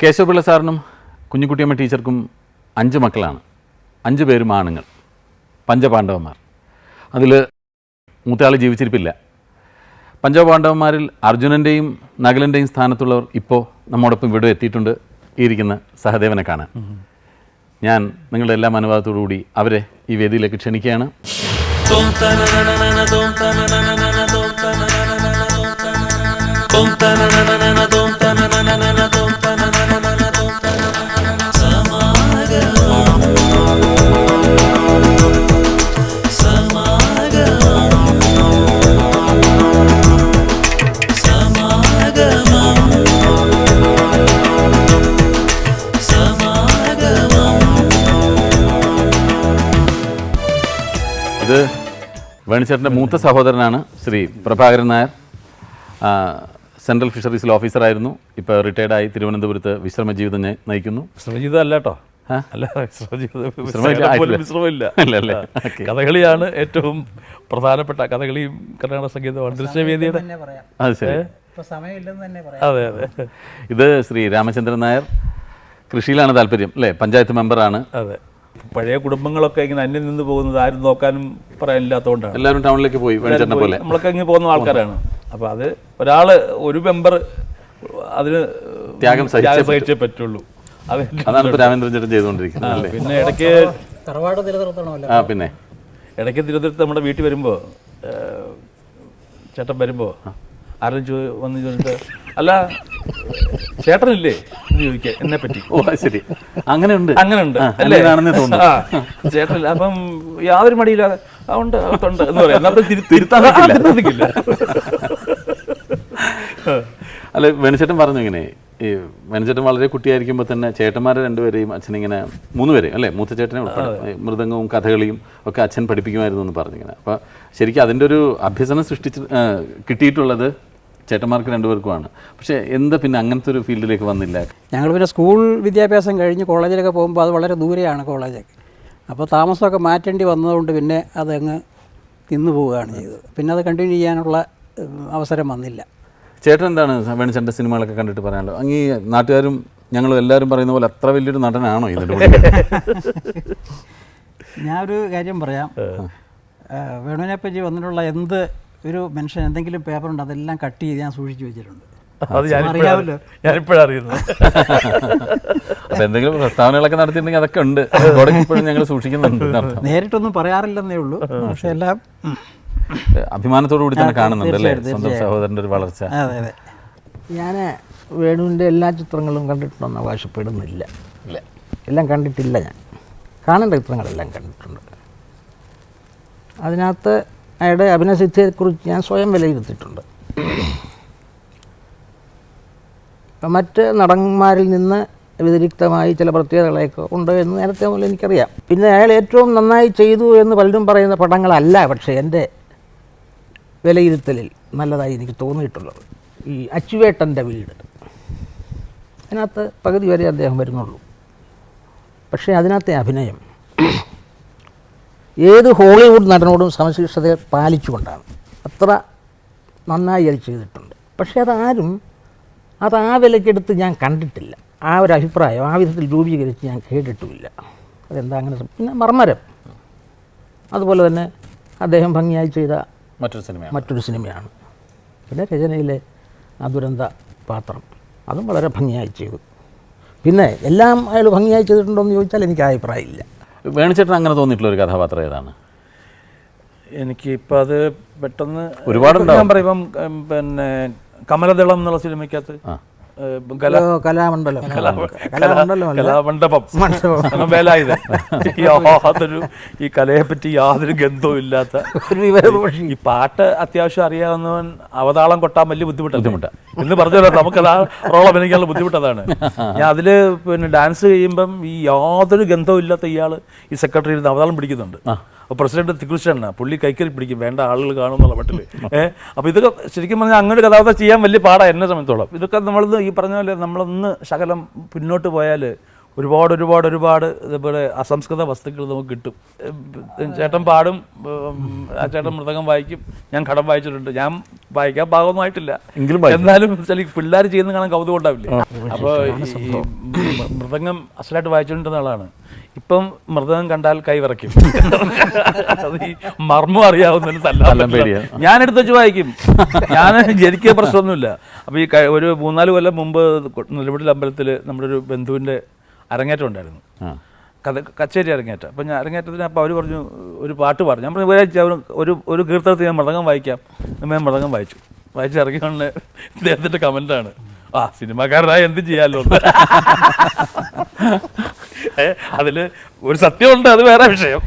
കേശവപിള്ള സാറിനും കുഞ്ഞുകുട്ടിയമ്മ ടീച്ചർക്കും അഞ്ച് മക്കളാണ്. അഞ്ച് പേരും ആണുങ്ങൾ. പഞ്ചപാണ്ഡവന്മാർ. അതിൽ മൂത്തയാൾ ജീവിച്ചിരിപ്പില്ല. പഞ്ചപാണ്ഡവന്മാരിൽ അർജുനന്റെയും നകലന്റെയും സ്ഥാനത്തുള്ളവർ ഇപ്പോൾ നമ്മോടൊപ്പം ഇവിടെ എത്തിയിട്ടുണ്ട്. ഇരിക്കുന്ന സഹദേവനെ കാണാൻ. ഞാൻ നിങ്ങളുടെ എല്ലാ കൂടി അവരെ ഈ വേദിയിലേക്ക് ക്ഷണിക്കുകയാണ്. ഇത് വേണിച്ചേട്ടന്റെ മൂത്ത സഹോദരനാണ് ശ്രീ പ്രഭാകരൻ നായർ. സെൻട്രൽ ഫിഷറീസിൽ ഓഫീസറായിരുന്നു ഇപ്പോൾ റിട്ടയർഡായി തിരുവനന്തപുരത്ത് വിശ്രമ ജീവിതം നയി- നയിക്കുന്നു. വിശ്രമജീവിതം അല്ല കേട്ടോ? അല്ല വിശ്രമമില്ല. കഥകളിയാണ് ഏറ്റവും പ്രധാനപ്പെട്ട കഥകളിയും കർണാടക സംഗീതമാണ് ദൃശ്യവേദിയുടെ പറയാം. അത് ശരി. ഇപ്പൊ സമയമില്ലെന്ന് തന്നെ പറയാം. അതെ അതെ. ഇത് ശ്രീ രാമചന്ദ്രൻ നായർ കൃഷിയിലാണ് താല്പര്യം അല്ലേ? പഞ്ചായത്ത് മെമ്പറാണ്. അതെ. പഴയ കുടുംബങ്ങളൊക്കെ ഇങ്ങനെ അന്യം നിന്ന് പോകുന്നത് ആരും നോക്കാനും പറയാനില്ലാത്തതുകൊണ്ടാണ്. എല്ലാവരും ടൗണിലേക്ക് പോയി പോലെ. നമ്മളൊക്കെ ഇങ്ങനെ പോകുന്ന ആൾക്കാരാണ്. അപ്പോൾ അത് ഒരാൾ ഒരു മെമ്പർ അതിന് ത്യാഗം സഹിച്ചേ പറ്റുള്ളൂ. അതാണ് ഇപ്പോൾ രാമേന്ദ്രൻ ചേട്ടൻ ചെയ്തുകൊണ്ടിരിക്കുന്നത് അല്ലേ? പിന്നെ ഇടയ്ക്ക് തറവാട് നിലനിർത്തണമല്ലോ. ആ പിന്നെ. ഇടയ്ക്ക് തിരുവനന്തപുരത്ത് നമ്മുടെ വീട്ടിൽ വരുമ്പോൾ ചേട്ടൻ വരുമ്പോൾ ആരും ചോ വന്ന് ചോദിച്ചിട്ട് അല്ല ചേട്ടനില്ലേ? ചോദിക്കുക എന്നെ പറ്റി. ഓ ശരി. അങ്ങനെ ഉണ്ട് അങ്ങനെ ഉണ്ട് അല്ലേ ചേട്ടൻ അപ്പം യാതൊരു മടിയില്ലാതെ അതുകൊണ്ട് ഉണ്ട് അകത്തുണ്ട് എന്ന് പറയാം. തിരുത്താൻ. നിൽക്കില്ല അല്ല വേണിച്ചേട്ടൻ പറഞ്ഞു ഇങ്ങനെ ഈ വേണിച്ചേട്ടൻ വളരെ കുട്ടിയായിരിക്കുമ്പോൾ തന്നെ ചേട്ടന്മാരെ രണ്ടുപേരെയും അച്ഛൻ ഇങ്ങനെ മൂന്ന് പേരെയും അല്ലേ? മൂത്ത ചേട്ടനെ ഉൾപ്പെടെ മൃദംഗവും കഥകളിയും ഒക്കെ അച്ഛൻ പഠിപ്പിക്കുമായിരുന്നു എന്ന് പറഞ്ഞിങ്ങനെ. അപ്പോൾ ശരിക്കും അതിന്റെ ഒരു അഭ്യസനം സൃഷ്ടിച്ച് കിട്ടിയിട്ടുള്ളത് ചേട്ടന്മാർക്ക് രണ്ടുപേർക്കുമാണ്. പക്ഷേ എന്താ പിന്നെ അങ്ങനത്തെ ഒരു ഫീൽഡിലേക്ക് വന്നില്ല? ഞങ്ങൾ പിന്നെ സ്കൂൾ വിദ്യാഭ്യാസം കഴിഞ്ഞ് കോളേജിലൊക്കെ പോകുമ്പോൾ അത് വളരെ ദൂരെയാണ് കോളേജൊക്കെ അപ്പോൾ താമസമൊക്കെ മാറ്റേണ്ടി വന്നതുകൊണ്ട് പിന്നെ അതങ്ങ് തിന്നു പോവുകയാണ് ചെയ്തത്. പിന്നെ അത് കണ്ടിന്യൂ ചെയ്യാനുള്ള അവസരം വന്നില്ല. ചേട്ടൻ എന്താണ് വേണിച്ചേട്ടന്റെ സിനിമകളൊക്കെ കണ്ടിട്ട് പറയാനുള്ളത്? അങ്ങ് ഈ നാട്ടുകാരും ഞങ്ങളും എല്ലാവരും പറയുന്ന പോലെ അത്ര വലിയൊരു നടനാണോ ഇതിന്റെ? ഞാനൊരു കാര്യം പറയാം. വേണുവിനെ പറ്റി വന്നിട്ടുള്ള എന്ത് ഒരു മനുഷ്യൻ എന്തെങ്കിലും പേപ്പർ ഉണ്ട് അതെല്ലാം കട്ട് ചെയ്ത് ഞാൻ സൂക്ഷിച്ചു വെച്ചിട്ടുണ്ട്. അത് ഞാനിപ്പോഴാണ് അറിയുന്നത്. അപ്പോൾ എന്തെങ്കിലും പ്രസ്താവനകളൊക്കെ നടത്തിയിട്ടുണ്ടെങ്കിൽ അതൊക്കെ ഉണ്ട്. ഇപ്പോഴും ഞങ്ങൾ സൂക്ഷിക്കുന്നുണ്ട്. നേരിട്ടൊന്നും പറയാറില്ലെന്നേ ഉള്ളൂ. പക്ഷെ എല്ലാം. അഭിമാനത്തോടു കൂടി തന്നെ കാണുന്നുണ്ട് അല്ലേ? സ്വന്തം സഹോദരന്റെ ഒരു വളർച്ച. അതെ അതെ ഞാൻ വേണുവിന്റെ എല്ലാ ചിത്രങ്ങളും കണ്ടിട്ടുണ്ടെന്ന് അവകാശപ്പെടുന്നില്ല. ഇല്ല. എല്ലാം കണ്ടിട്ടില്ല ഞാൻ. കാണേണ്ട ചിത്രങ്ങളെല്ലാം കണ്ടിട്ടുണ്ട്. അതിനകത്ത് അയാളുടെ അഭിനയസിദ്ധിയെക്കുറിച്ച് ഞാൻ സ്വയം വിലയിരുത്തിയിട്ടുണ്ട്. മറ്റ് നടന്മാരിൽ നിന്ന് വ്യതിരിക്തമായി ചില പ്രത്യേകതകളൊക്കെ ഉണ്ട് എന്ന് നേരത്തെ മുതൽ എനിക്കറിയാം. പിന്നെ അയാൾ ഏറ്റവും നന്നായി ചെയ്തു എന്ന് പലരും പറയുന്ന പടങ്ങളല്ല പക്ഷേ എന്റെ വിലയിരുത്തലിൽ നല്ലതായി എനിക്ക് തോന്നിയിട്ടുള്ളത്. ഈ അച്ചുവേട്ടന്റെ വീട്. അതിനകത്ത് പകുതി വരെ അദ്ദേഹം വരുന്നുള്ളൂ. പക്ഷേ അതിനകത്തെ അഭിനയം ഏത് ഹോളിവുഡ് നടനോടും സമശിഷ്ടതയെ പാലിച്ചുകൊണ്ടാണ്. അത്ര നന്നായി അത് ചെയ്തിട്ടുണ്ട്. പക്ഷേ അതാരും അത് ആ വിലക്കെടുത്ത് ഞാൻ കണ്ടിട്ടില്ല. ആ ഒരു അഭിപ്രായം ആ വിധത്തിൽ രൂപീകരിച്ച് ഞാൻ കേട്ടിട്ടുമില്ല. അതെന്താ അങ്ങനെ പിന്നെ മർമ്മരം. അതുപോലെ തന്നെ അദ്ദേഹം ഭംഗിയായി ചെയ്ത മറ്റൊരു സിനിമ മറ്റൊരു സിനിമയാണ്. പിന്നെ രചനയിലെ ആ ദുരന്ത പാത്രം. അതും വളരെ ഭംഗിയായി ചെയ്തു. പിന്നെ എല്ലാം അയാൾ ഭംഗിയായി ചെയ്തിട്ടുണ്ടോ എന്ന് ചോദിച്ചാൽ എനിക്ക് അഭിപ്രായമില്ല. വേണിച്ചേട്ടൻ അങ്ങനെ തോന്നിയിട്ടുള്ള ഒരു കഥാപാത്രം ഏതാണ്? എനിക്കിപ്പോൾ ഇപ്പം അത് പെട്ടെന്ന് ഒരുപാട് ഞാൻ പറയുമ്പം പിന്നെ കമലദളം എന്നുള്ള സിനിമയ്ക്കകത്ത് കലാമണ്ഡലം. കലാമണ്ഡലം. അല്ല കലാമണ്ഡപം. വേലായുധ യാതൊരു ഈ കലയെ പറ്റി യാതൊരു ഗന്ധവും ഇല്ലാത്ത ഈ പാട്ട് അത്യാവശ്യം അറിയാവുന്നവൻ അവതാളം കൊട്ടാൻ വലിയ ബുദ്ധിമുട്ടാണ് ബുദ്ധിമുട്ടാ. എന്ന് പറഞ്ഞല്ലോ നമുക്കത് ആ റോൾ അഭിനയിക്കാനുള്ള ബുദ്ധിമുട്ടതാണ്. ഞാൻ അതിൽ പിന്നെ ഡാൻസ് ചെയ്യുമ്പം ഈ യാതൊരു ഗന്ധവും ഇല്ലാത്ത ഇയാൾ ഈ സെക്രട്ടറി അവതാളം പിടിക്കുന്നുണ്ട്. അപ്പോൾ പ്രസിഡന്റ് തിക്കുറിച്ചാണ് പുള്ളി കൈക്കറി പിടിക്കും. വേണ്ട ആളുകൾ കാണുമെന്നുള്ള മട്ടിൽ ഏഹ്? അപ്പോൾ ഇതൊക്കെ ശരിക്കും പറഞ്ഞാൽ അങ്ങനെ ഒരു കഥാപാത്രം ചെയ്യാൻ വലിയ പാടാണ് എന്നെ സംബന്ധിച്ചോളം. ഇതൊക്കെ നമ്മളിന്ന് ഈ പറഞ്ഞ പോലെ നമ്മളൊന്ന് ശകലം പിന്നോട്ട് പോയാൽ ഒരുപാട് ഒരുപാട് ഒരുപാട് ഇതേപോലെ അസംസ്കൃത വസ്തുക്കൾ നമുക്ക് കിട്ടും. ചേട്ടൻ പാടും ആ ചേട്ടൻ മൃതകം വായിക്കും. ഞാൻ കടം വായിച്ചിട്ടുണ്ട്. ഞാൻ വായിക്കാൻ പാകമൊന്നും ആയിട്ടില്ല എങ്കിലും വായിക്കും. എന്നാലും പിള്ളേർ ചെയ്യുന്ന കാണാൻ കൗതുകം ഉണ്ടാവില്ലേ? അപ്പോൾ ഈ മൃദംഗം അസലായിട്ട് വായിച്ചുകൊണ്ടിരുന്ന ആളാണ്. ഇപ്പം മൃദംഗം കണ്ടാൽ കൈ വിറയ്ക്കും. അത് ഈ മർമ്മം അറിയാവുന്ന ഞാൻ എടുത്ത് വെച്ച് വായിക്കും. ഞാൻ എനിക്ക് പ്രശ്നമൊന്നുമില്ല. അപ്പോൾ ഈ ഒരു മൂന്നാൽ കൊല്ലം മുമ്പ് നിലവിടൽ അമ്പലത്തിൽ നമ്മുടെ ഒരു ബന്ധുവിന്റെ അരങ്ങേറ്റം ഉണ്ടായിരുന്നു. കഥ കച്ചേരി അരങ്ങേറ്റം. അപ്പം ഞാൻ അരങ്ങേറ്റത്തിന് അപ്പോൾ അവർ പറഞ്ഞു ഒരു പാട്ട് പറഞ്ഞു ഞാൻ പറഞ്ഞു വിചാരിച്ചു അവർ ഒരു ഒരു കീർത്തനത്തിൽ ഞാൻ മൃതകം വായിക്കാം. ഞാൻ മൃതകം വായിച്ചു. വായിച്ച് ഇറങ്ങിയാണ് ഇദ്ദേഹത്തിന്റെ കമന്റാണ് ആ സിനിമാക്കാരനായ എന്ത് ചെയ്യാമല്ലോ അതിൽ ഒരു സത്യമുണ്ട് അത് വേറെ വിഷയം.